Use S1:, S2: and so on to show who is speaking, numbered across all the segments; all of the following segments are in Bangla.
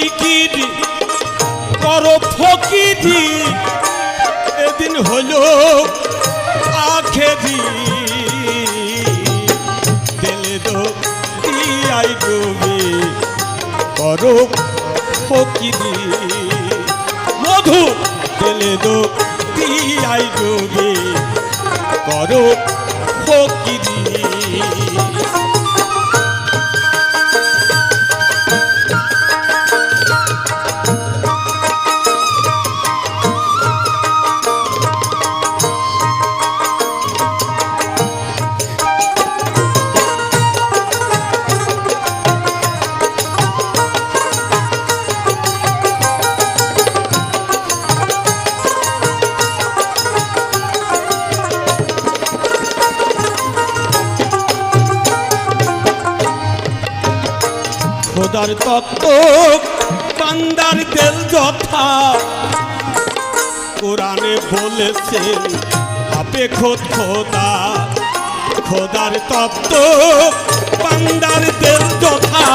S1: ফিকির, করো ফকিরি। এদিন হলো আখেরি দিলে দো আই ডুবে করো ফকিরি। মধু, দিলে দো আই ডুবে করো ফকিরি। খোদার তত্ত্ব, বান্দার তেল যথা। কোরআনে বলেছেন, আপে খোদ খোদা। খোদার তত্ত্ব, বান্দার তেল যথা।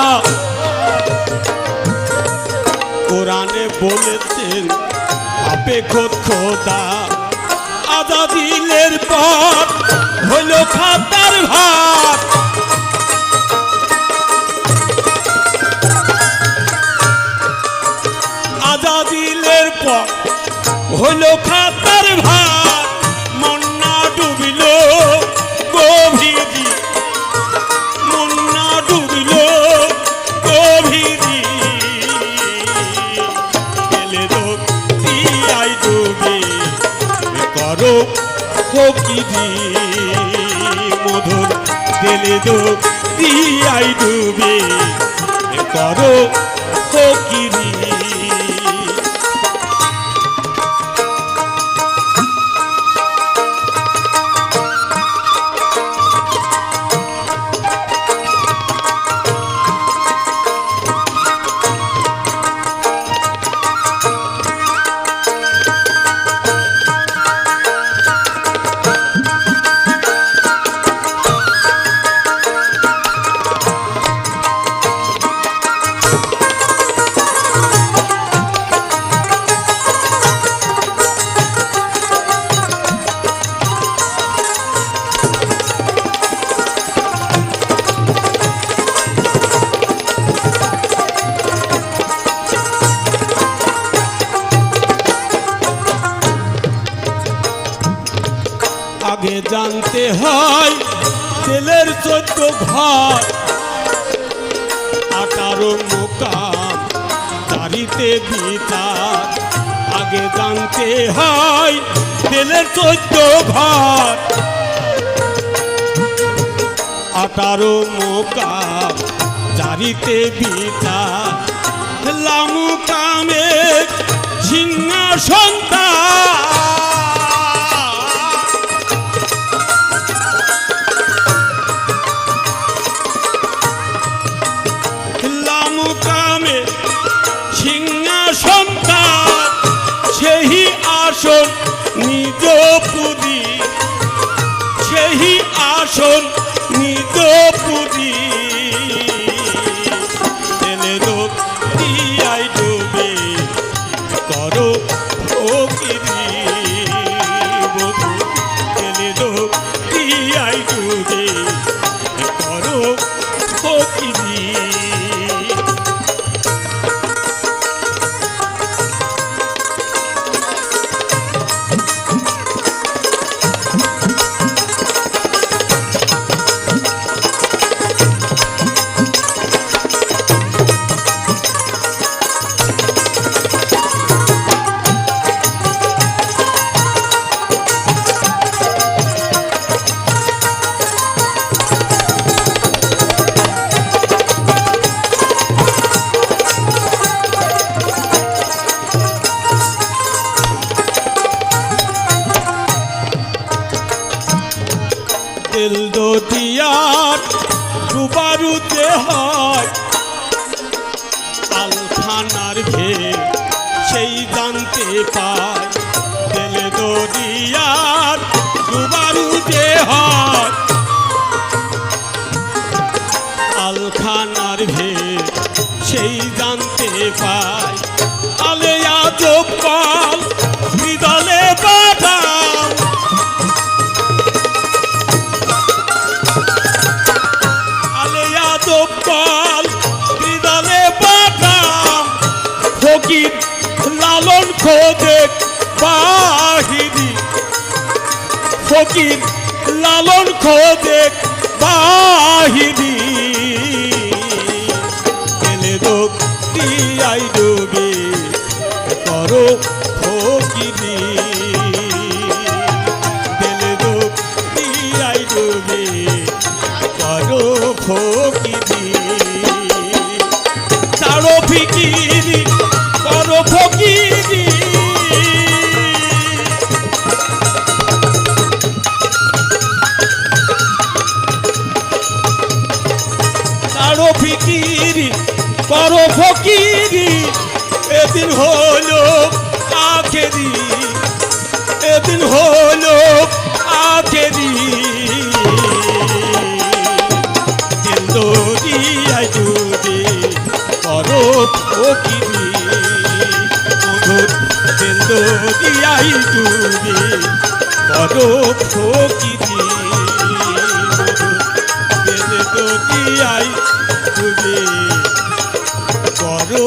S1: কোরআনে বলেছেন, আপে খোদ খোদা। আজাদিলের পর হইল খাতার ভাত গেলে তো তিয়াই ডুবে। করো ফকিরি আগে জানতে হয় তেলের চোদ্দ ঘর। আঠারো মোকাম চারিতে বিচার আগে জানতে হয় তেলের চোদ্দ ঘর। আঠারো মোকাম চারিতে বিচার লামু কামে সিংহাসন আসন নিজ পুরী সেই আসন নিজ পুরী তেল দতিয়ার সুবারুতে হয় আলখানার ভেদ সেই জানতে পায়। তেল দরিয়ার সুবারুতে হয় লালখানার ভে সেই জানতে পায়। আলে আজব পাল হৃদলে ফকির লালন খোঁজে বাহিনী। ফকির লালন খোঁজে বাহিনী। এলে দোক দিয়াই ডুবে করো ফকিরি চারো ফিকিরি ফকিরি, এদিন হলো আখেরি এদিন হলো আখেরি দরিয়ায় ডুবে করো ফকিরি দরিয়ায় ডুবে করো ফকিরি দরিয়ায় ডুবে করো।